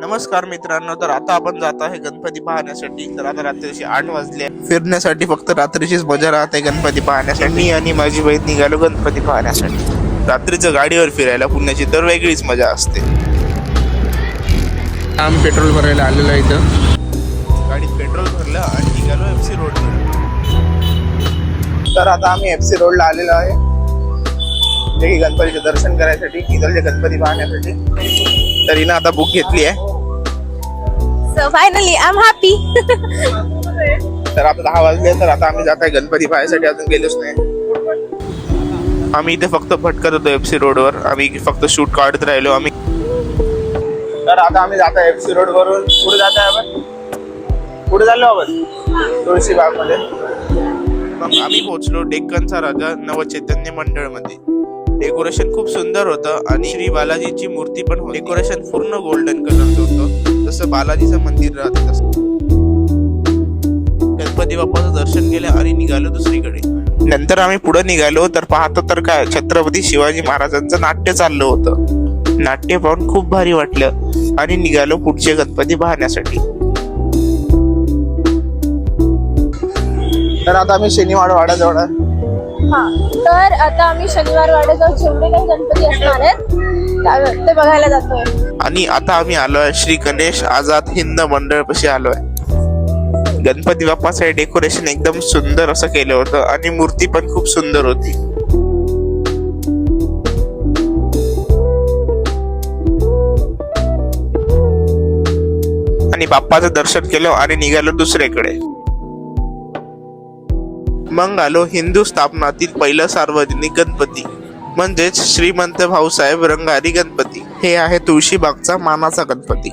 नमस्कार मित्रांनो तर आता आपण जात आहे गणपती पाहण्यासाठी. तर आता रात्रीचे आठ वाजले. आहे. फिरण्यासाठी फक्त रात्रीचीच मजा राहते गणपती पाहण्यासाठी. मी आणि माझी बहीण निघालो गणपती पाहण्यासाठी. रात्रीचं गाडीवर फिरायला पुण्याची तर वेगळीच मजा असते. आम्ही पेट्रोल भरायला आलेलो आहे इथं. गाडीत पेट्रोल भरलं आणि निघालो एफ सी रोड तर आता आम्ही एफ सी रोडला आलेलो आहे. गणपतीचे दर्शन करायसाठी इथलचे गणपती पाहण्यासाठी. तर हिनं आता बुक घेतली आहे. So finally I am happy तर आता दहा वाजले तर आता आम्ही जात आहे गणपती पाहायसाठी अजून गेलोच नाही. आम्ही इथे फक्त भटकत होतो एफ सी रोडवर. आम्ही फक्त शूट काढत राहिलो. आम्ही तर आता आम्ही जात आहे एफ सी रोड वरून पुढे जात आहे आपण? पुढे चाललो आपण? तुळशीबागमध्ये मग आम्ही पोहोचलो डेक्कनचा राजा नवचैतन्य मंडळमध्ये डेकोरेशन खूप सुंदर होतं आणि श्री बालाजीची मूर्ती पण होती. डेकोरेशन पूर्ण गोल्डन कलरचं होतं. जसं बालाजीचं मंदिर राहते तसं. गणपती बाप्पाचं दर्शन केलं आणि निघालो दुसरीकडे. नंतर आम्ही पुढे निघालो तर पाहतो तर काय छत्रपती शिवाजी महाराजांचं नाट्य चाललं होतं. नाट्य पाहून खूप भारी वाटलं आणि निघालो पुढचे गणपती पाहण्यासाठी. तर आता आम्ही शनिवार वाड्याजवळ आहे. हा. तर आता आम्ही शनिवार वाड्याजवळ जेवढे काही गणपती असणार आहेत. ते बघायला जातोय. आणि आता आम्ही आलोय श्री गणेश आझाद हिंद मंडळ पशी आलोय. गणपती बाप्पाचं डेकोरेशन एकदम सुंदर असं केलं होतं आणि मूर्ती पण खूप सुंदर होती. आणि बाप्पाचं दर्शन केलं आणि निघालो दुसऱ्याकडे मग आलो हिंदू स्थापनातील पहिलं सार्वजनिक गणपती म्हणजेच श्रीमंत भाऊसाहेब रंगारी गणपती. हे आहे तुळशीबागचा मानाचा गणपती.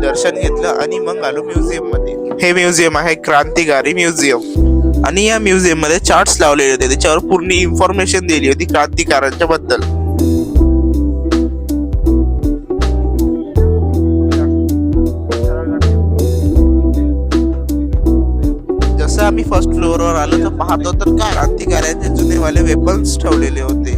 दर्शन घेतलं आणि मग आलो म्युझियममध्ये हे म्युझियम आहे क्रांतिकारी म्युझियम. आणि या म्युझियममध्ये चार्ट्स लावलेले होते. त्याच्यावर पूर्ण इन्फॉर्मेशन दिली होती क्रांतिकारांच्या बद्दल. मी फर्स्ट फ्लोअरवर आलो तर पाहतो तर काय. क्रांतिकार्यांचे जुनेवाले वेपन्स ठेवलेले होते.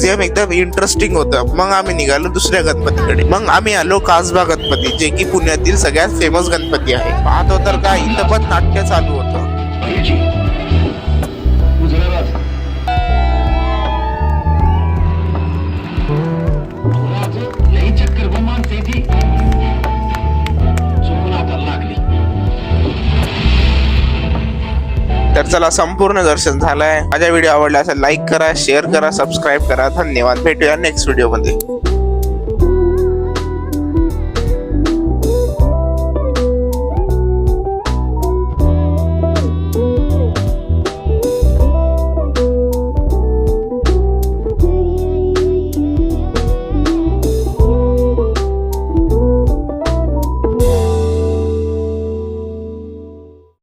म्युझियम एकदम इंटरेस्टिंग होतं. मग आम्ही निघालो दुसऱ्या गणपतीकडे. मग आम्ही आलो कासबा गणपती जे की पुण्यातील सगळ्यात फेमस गणपती आहे. पाहतो तर काय इथं पण नाट्य चालू होतं. तर चला संपूर्ण दर्शन झालंय. माझा व्हिडिओ आवडला असेल लाईक करा शेअर करा सबस्क्राईब करा. धन्यवाद. भेटूया नेक्स्ट व्हिडिओमध्ये.